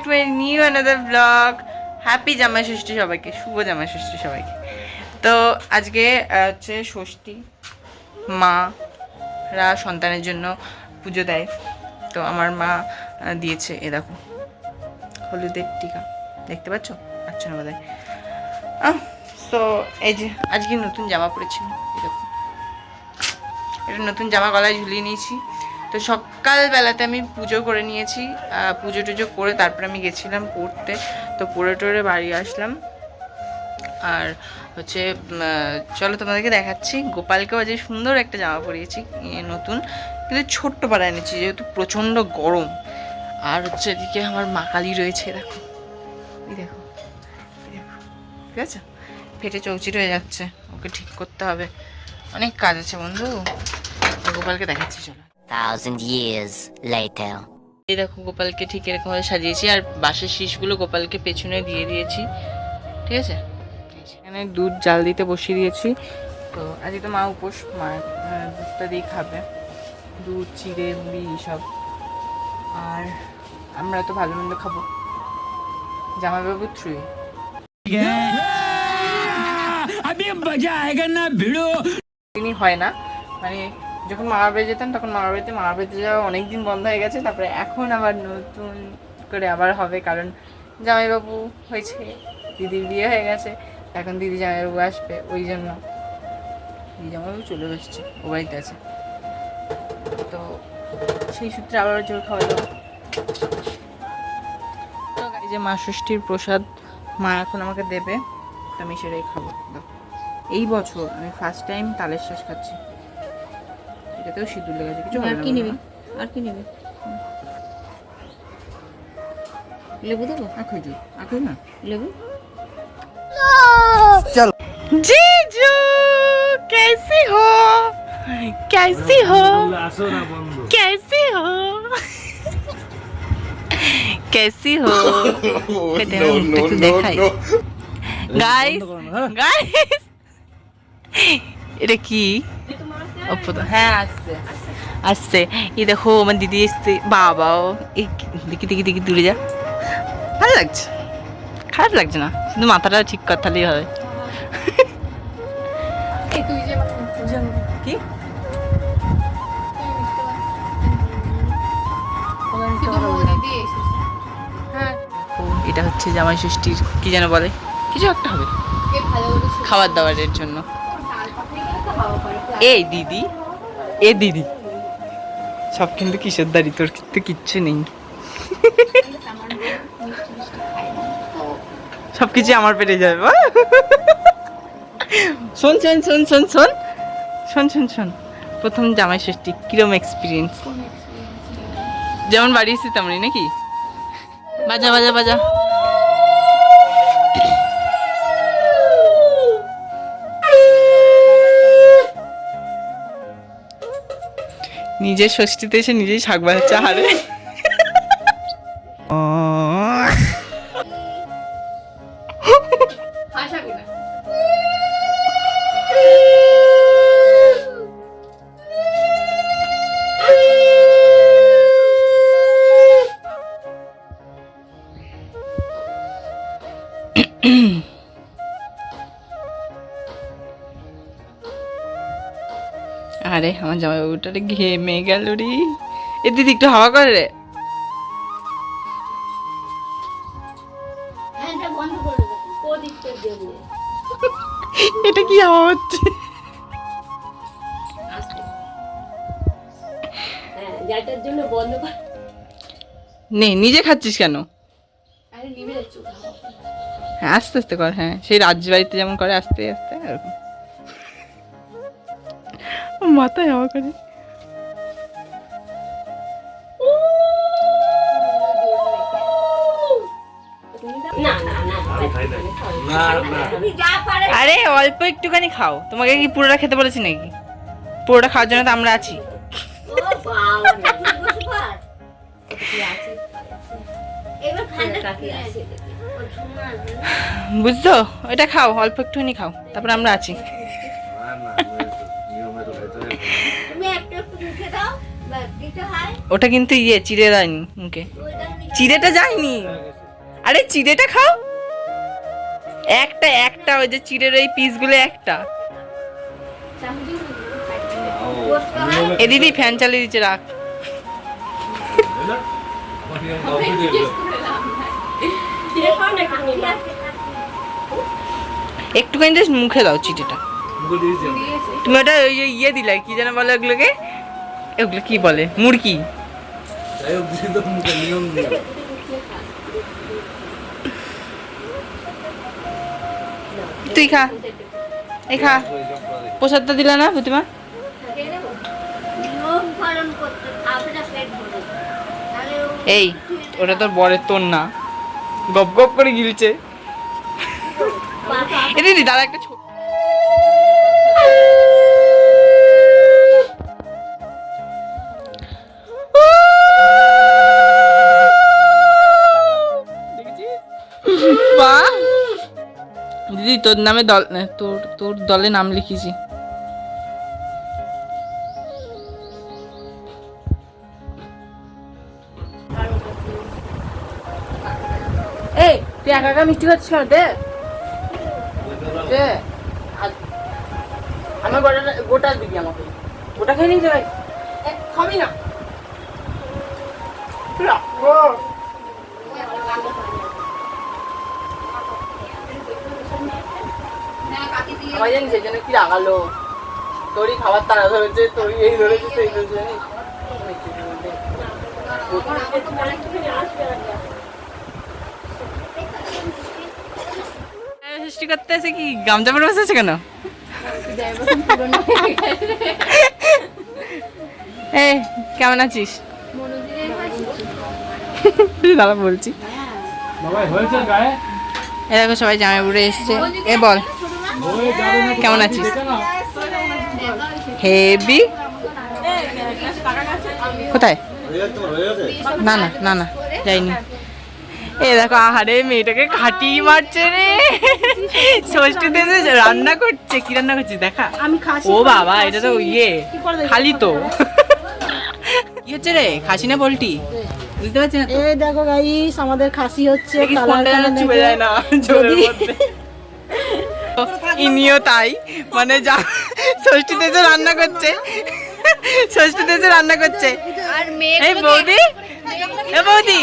Back to my new another blog happy Jamai Sasthi সবাইকে, শুভ জামাই ষষ্ঠী সবাইকে। তো আজকে হচ্ছে ষষ্ঠী। মারা সন্তানের জন্য পুজো দেয়। তো আমার মা দিয়েছে, এ দেখো। হলুদের টিকা। দেখতে পাচ্ছ? পাচ্ছ না বোধ তো এই যে, আজকে নতুন জামা পরেছি। দেখো। এটা নতুন জামা গলায় ঝুলিয়ে নিয়েছি। তো সকালবেলাতে আমি পুজো করে নিয়েছি পুজো টুজো করে তারপরে আমি গেছিলাম পড়তে। তো পড়ে টরে বাড়ি আসলাম। আর হচ্ছে চলো তোমাদেরকে দেখাচ্ছি। গোপালকেও আজ সুন্দর একটা জামা পরিয়েছি নতুন। কিন্তু ছোট্ট পাড়া এনেছি, যেহেতু প্রচণ্ড গরম। আর হচ্ছে এদিকে আমার মা কালী রয়েছে দেখো। এই দেখো ঠিক আছে? ফেটে চৌচির হয়ে যাচ্ছে, ওকে ঠিক করতে হবে। অনেক কাজ আছে বন্ধু। গোপালকে দেখাচ্ছি, চলো। Thousand years later. এই দেখো গোপালকে ঠিক এরকমভাবে সাজিয়েছি আর বাঁশের শীষগুলো গোপালকে পেছনে দিয়ে দিয়েছি ঠিক আছে? এখানে দুধ জাল দিতে বসিয়ে দিয়েছি। তো আজকে তো মা উপোস মা দুধটা দিয়ে খাবে। দুধ চিড়ে মুড়ি সব আর আমরা তো ভালো মন্দ খাব। জামাইবাবু থ্রি। দিনই হয় না। মানে যখন মামার যেতাম, তখন মামার বাড়িতে যাওয়া অনেক দিন বন্ধ হয়ে গেছে। তারপরে এখন আবার নতুন করে আবার হবে, কারণ জামাইবাবু হয়েছে, দিদির বিয়ে হয়ে গেছে, এখন দিদি জামাইবাবু আসবে, ওই জন্য দিদি জামাইবাবু চলে এসছে, ও বাড়িতে আছে। তো সেই সূত্রে আবার জোর খাওয়া দাওয়া। যে মা ষষ্ঠীর প্রসাদ, মা এখন আমাকে দেবে, তো আমি সেটাই খাব। এই বছর আমি ফার্স্ট টাইম তালের শ্বাস খাচ্ছি। এটাতেও সিঁদুর লেগে আছে কিছু আর কি নিবি? আর কি নিবি? লেবু দেবো? আর খেজুর আর না? লেবু? চল। জি জিজু কেসি হো? কেসি হো? আসো না বন্ধু কেসি হো? কেসি হো no no no guys guys এটা কি? অপদা হ্যাঁ আসছে আসছে এই দেখো আমার দিদি এসছে বাবাও এই দেখি দেখি দেখি দূরে যা ভালো লাগছে খারাপ লাগছে না শুধু মাথাটা ঠিক কর তাহলেই হবে কি ও, এটা হচ্ছে জামাই ষষ্ঠীর কি যেন বলে কিছু একটা হবে খাবার দাবারের জন্য এই দিদি, এ দিদি। সব কিন্তু কিসের কিশোরদারি তোর কিন্তু কিচ্ছু নেই। সব কিছু আমার পেটে যাবে? শোন শোন শোন শোন শোন। শোন শোন শোন। প্রথম জামাই ষষ্ঠী, কিরম এক্সপিরিয়েন্স যেমন বাড়ি এসেছি তেমনই নাকি? বাজা বাজা বাজা। নিজের ষষ্ঠীতে এসে নিজেই শাক বাজাচ্ছে হারে আরে আমার জামাইবাবুটা ঘেমে গেল রে। এ দিদি একটু হাওয়া করে রে। এটা কি হাওয়া হচ্ছে? কর। নে নিজে খাচ্ছিস কেন? হ্যাঁ আস্তে আস্তে কর হ্যাঁ। সেই রাজবাড়িতে যেমন করে আস্তে আস্তে এরকম। মাথায় হাওয়া করে। আরে অল্প একটুখানি খাও। তোমাকে কি পুরোটা খেতে বলেছি নাকি? পুরোটা খাওয়ার জন্য তো আমরা আছে। বুঝছ? এটা খাও অল্প একটুখানি খাও। তারপর আমরা আছি। ওটা কিন্তু ইয়ে চিড়ে দেয়নি মুখে চিড়েটা যায়নি। আরে চিড়েটা খাও। একটা একটা, ওই যে চিড়ের ওই পিসগুলো একটা। এ দিদি ফ্যান চালিয়ে দিচ্ছে, রাখ। একটুখানি জাস্ট মুখে দাও চিড়েটা। তুমি ওটা ওই ইয়ে দিলে, কি যেন বলে ওগুলোকে? ওগুলো কি বলে? মুরগি। তুই খা। এই খা। প্রসাদটা দিলা না প্রতিমা? এই ওটা তোর বরের তোর না গপ গপ করে গিলছে। এ দিদি দাদা একটা ছোট দিদি, তোর নামে দল তোর তোর দলে নাম লিখেছি। এই, তুই একা একা মিষ্টি খাচ্ছিস কেন? দে। দে। আমার গোটা গোটা দিবি আমাকে? গোটা খেয়ে নিয়ে যাবে খাবি না। রাখো। আমার জানিস? এই জন্য কি রাগালো? তোরই খাবার তারা ধরেছে তোরই এই ধরেছে সেই ধরেছে জানিস? সৃষ্টি করতে এসে কি গামছা পরে বসেছে কেন? এই কেমন আছিস? দাদা বলছি। এ দেখো সবাই জামাই উড়ে এসছে। এ বল। কেমন আছিস। হেভি কোথায়? না না না না যাইনি। এ দেখো আহারে মেয়েটাকে খাটি মারছে রে। ষষ্ঠীতে রান্না করছে কি রান্না করছিস দেখা? আমি ও বাবা এটা তো ইয়ে খালি তো। কি হচ্ছে রে? খাসি না পোল্ট্রি? বুঝতে পারছি না। এই দেখো গাইস আমাদের খাসি হচ্ছে দেখি কালার চুপে যায় না মধ্যে। ইনিও তাই। মানে যা ষষ্ঠীতে যে রান্না করছে ষষ্ঠীতে যে রান্না করছে। এই বৌদি এ বৌদি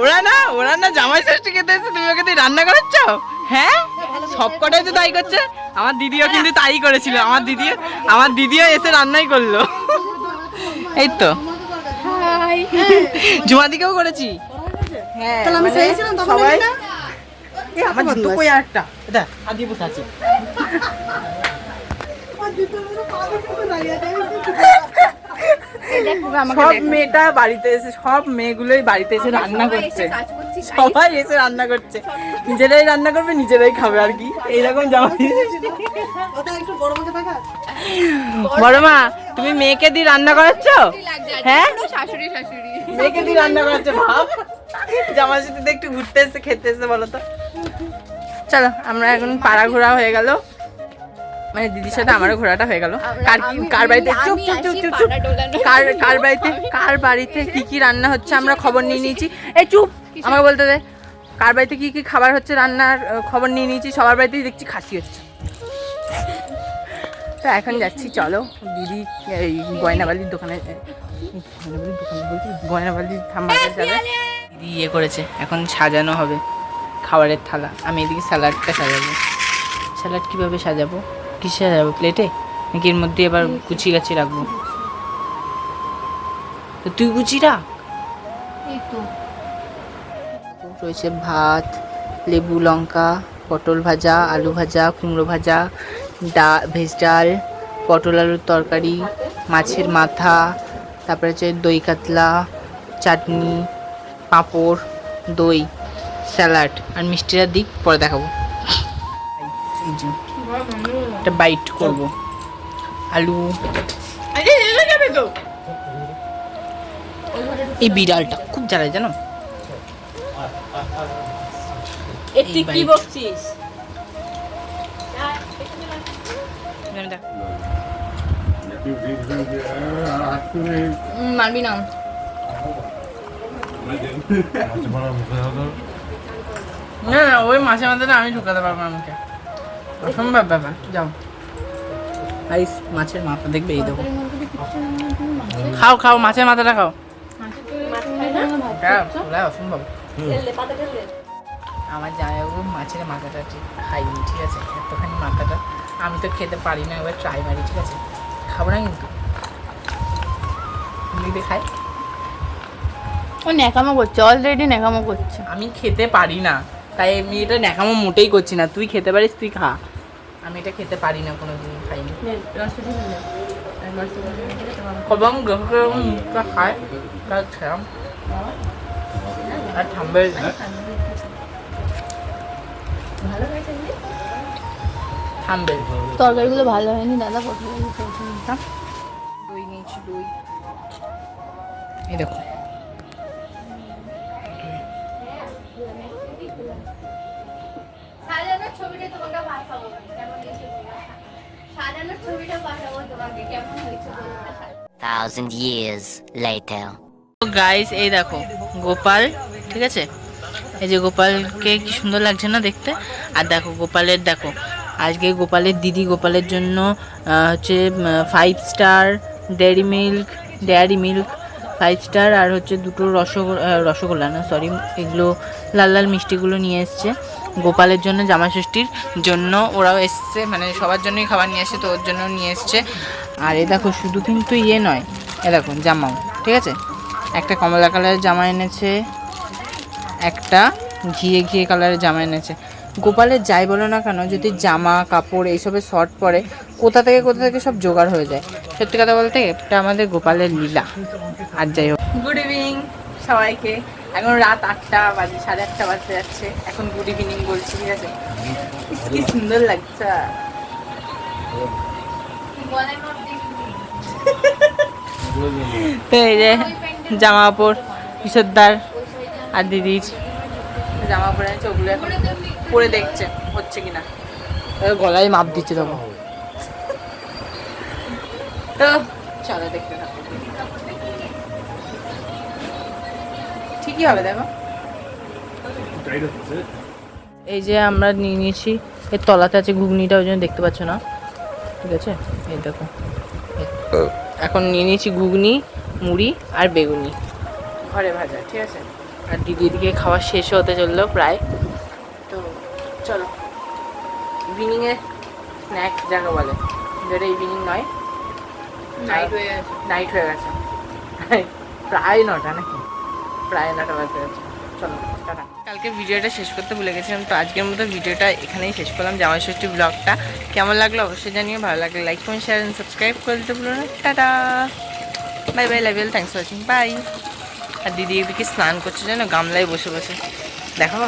ওরা না ওরা না জামাই ষষ্ঠী খেতে এসে তুমি ওকে রান্না করাচ্ছ? হ্যাঁ? সব কটাই তো তাই করছে। আমার দিদিও কিন্তু তাই করেছিল। আমার দিদিও আমার দিদিও এসে রান্নাই করল। এই তো। জুমাদিকেও করেছি। হ্যাঁ তাহলে আমি মানে সবাই আমার জুতো কই আরেকটা এটা আদি বসে আছে। সব মেয়েটা বাড়িতে এসে সব মেয়েগুলোই বাড়িতে এসে রান্না করছে। সবাই এসে রান্না করছে। নিজেরাই রান্না করবে নিজেরাই খাবে আর কি। এইরকম জামা বড় মা তুমি মেয়েকে দিয়ে রান্না করাচ্ছ? হ্যাঁ? মেয়েকে দিয়ে রান্না করাচ্ছ ভাব। জামার সাথে একটু ঘুরতে এসে খেতে এসে বলো তো। চলো আমরা এখন পাড়া ঘোরা হয়ে গেল। মানে দিদির সাথে আমারও ঘোরাটা হয়ে গেল। কার কি কার বাড়িতে চুপ চুপ চুপ চুপ চুপ। কার কার বাড়িতে কার বাড়িতে কি কি রান্না হচ্ছে আমরা খবর নিয়ে নিয়েছি। এই চুপ আমাকে বলতে দে। কার বাড়িতে কি কি খাবার হচ্ছে রান্নার খবর নিয়ে নিয়েছি সবার বাড়িতেই দেখছি খাসি হচ্ছে। তো এখন যাচ্ছি চলো। দিদি এই গয়নাবালির দোকানে গয়নাবালির দোকানে বলছি গয়নাবালির থাম্বাতে যাবে। দিদি ইয়ে করেছে এখন সাজানো হবে। খাবারের থালা। আমি এদিকে স্যালাডটা সাজাবো। স্যালাড কীভাবে সাজাবো? কি সাজাবো? প্লেটে? নাকি এর মধ্যে এবার কুচি গাছি রাখব? তো তুই কুচি রাখ। রয়েছে ভাত লেবু লঙ্কা পটল ভাজা আলু ভাজা কুমড়ো ভাজা ডা ভেজ ডাল পটল আলুর তরকারি মাছের মাথা তারপরে হচ্ছে দই কাতলা চাটনি পাঁপড় দই। স্যালাড আর মিষ্টিরা দিক পরে দেখাবো। একটা বাইট করব। আলু। এই বিড়ালটা খুব জ্বালায় জানো? একটি কি। বকছিস? মারবি না। না না ওই মাছের মাথাটা আমি ঢুকাতে পারব আমাকে। অসম্ভব ব্যাপার যাও। আইস মাছের মাথা দেখবে এই দেখো। খাও খাও মাছের মাথাটা খাও। খাও, অসম্ভব। আমার জামাইবাবু মাছের মাথাটা ঠিক খাইনি ঠিক আছে? এতখানি মাথাটা আমি তো খেতে পারি না এবার ট্রাই মারি ঠিক আছে? খাব না কিন্তু। দিদি খাই। ও ন্যাকামো করছে অলরেডি ন্যাকামো করছে। আমি খেতে পারি না। তাই আমি এটা ন্যাকামো মোটেই করছি না। তুই খেতে পারিস তুই খা। আমি এটা খেতে পারি না কোনো দিন খাইনি কদম গ্রহকের মুখটা খায় তার খেলাম আর থামবে থামবে তরকারিগুলো ভালো হয়নি দাদা কোথায় দই নিয়েছি দই। এই দেখো। সাজানোর ছবিটা পাঠাবো তোমাকে কেমন হয়েছে Thousand years later. গাইস এই দেখো গোপাল ঠিক আছে? এই যে গোপালকে কি সুন্দর লাগছে না দেখতে? আর দেখো গোপালের দেখো আজকে গোপালের দিদি গোপালের জন্য হচ্ছে five star dairy milk dairy milk five star আর হচ্ছে দুটো রসগোল্লা রসগোল্লা না সরি এগুলো লাল লাল মিষ্টিগুলো নিয়ে এসছে। গোপালের জন্য জামা ষষ্ঠীর জন্য ওরাও এসছে মানে সবার জন্যই খাবার নিয়ে এসছে তো ওর জন্য নিয়ে এসছে। আর এ দেখো, শুধু কিন্তু ইয়ে নয়, এ দেখো, জামাও, ঠিক আছে? একটা কমলা কালারের জামা এনেছে, একটা ঘিয়ে ঘিয়ে কালারের জামা এনেছে। গোপালের যাই বলো না কেন, যদি জামা, কাপড় এইসবের শর্ট পরে, কোথা থেকে কোথা থেকে সব জোগাড় হয়ে যায়? সত্যি কথা বলতে, এটা আমাদের গোপালের লীলা। আর যাই হোক। গুড ইভিনিং সবাইকে। এখন রাত আটটা বাজে সাড়ে আটটা বাজতে যাচ্ছে। এখন গুড ইভিনিং বলছি ঠিক আছে? কি সুন্দর লাগছে। তো এই যে জামা কাপড় কিশোরদার আর দিদির। জামা কাপড় আছে ওগুলো এখন পরে দেখছে হচ্ছে কিনা। গলায় মাপ দিচ্ছে তখন। তো চলো দেখতে থাকো। ঠিকই হবে দেখো? এই যে আমরা নিয়ে নিয়েছি এর তলাতে আছে ঘুগনিটা ওই জন্য দেখতে পাচ্ছ না। ঠিক আছে? এই দেখো। এখন নিয়ে নিয়েছি ঘুগনি মুড়ি আর বেগুনি। ঘরে ভাজা ঠিক আছে? আর দিদি দিকে খাওয়া শেষ হতে চলল প্রায়। তো চলো ইভিনিংয়ে স্ন্যাক্স যাকে বলে। যেটা ইভিনিং নয়। নাইট হয়ে গেছে। নাইট হয়ে গেছে। প্রায় নটা নাকি? প্রায় এগারোটা বাজতে চলো কালকে ভিডিওটা শেষ করতে ভুলে গেছিলাম, তো আজকের মতো ভিডিওটা এখানেই শেষ করলাম। জামাই ষষ্ঠী ব্লগটা কেমন লাগল অবশ্যই জানিয়ে ভালো লাগলে like comment share and subscribe করে দিতে ভুলো না। Tata. Bye bye love you thanks for watching bye আর দিদি এদিকে স্নান করছে যেন গামলায় বসে বসে। দেখো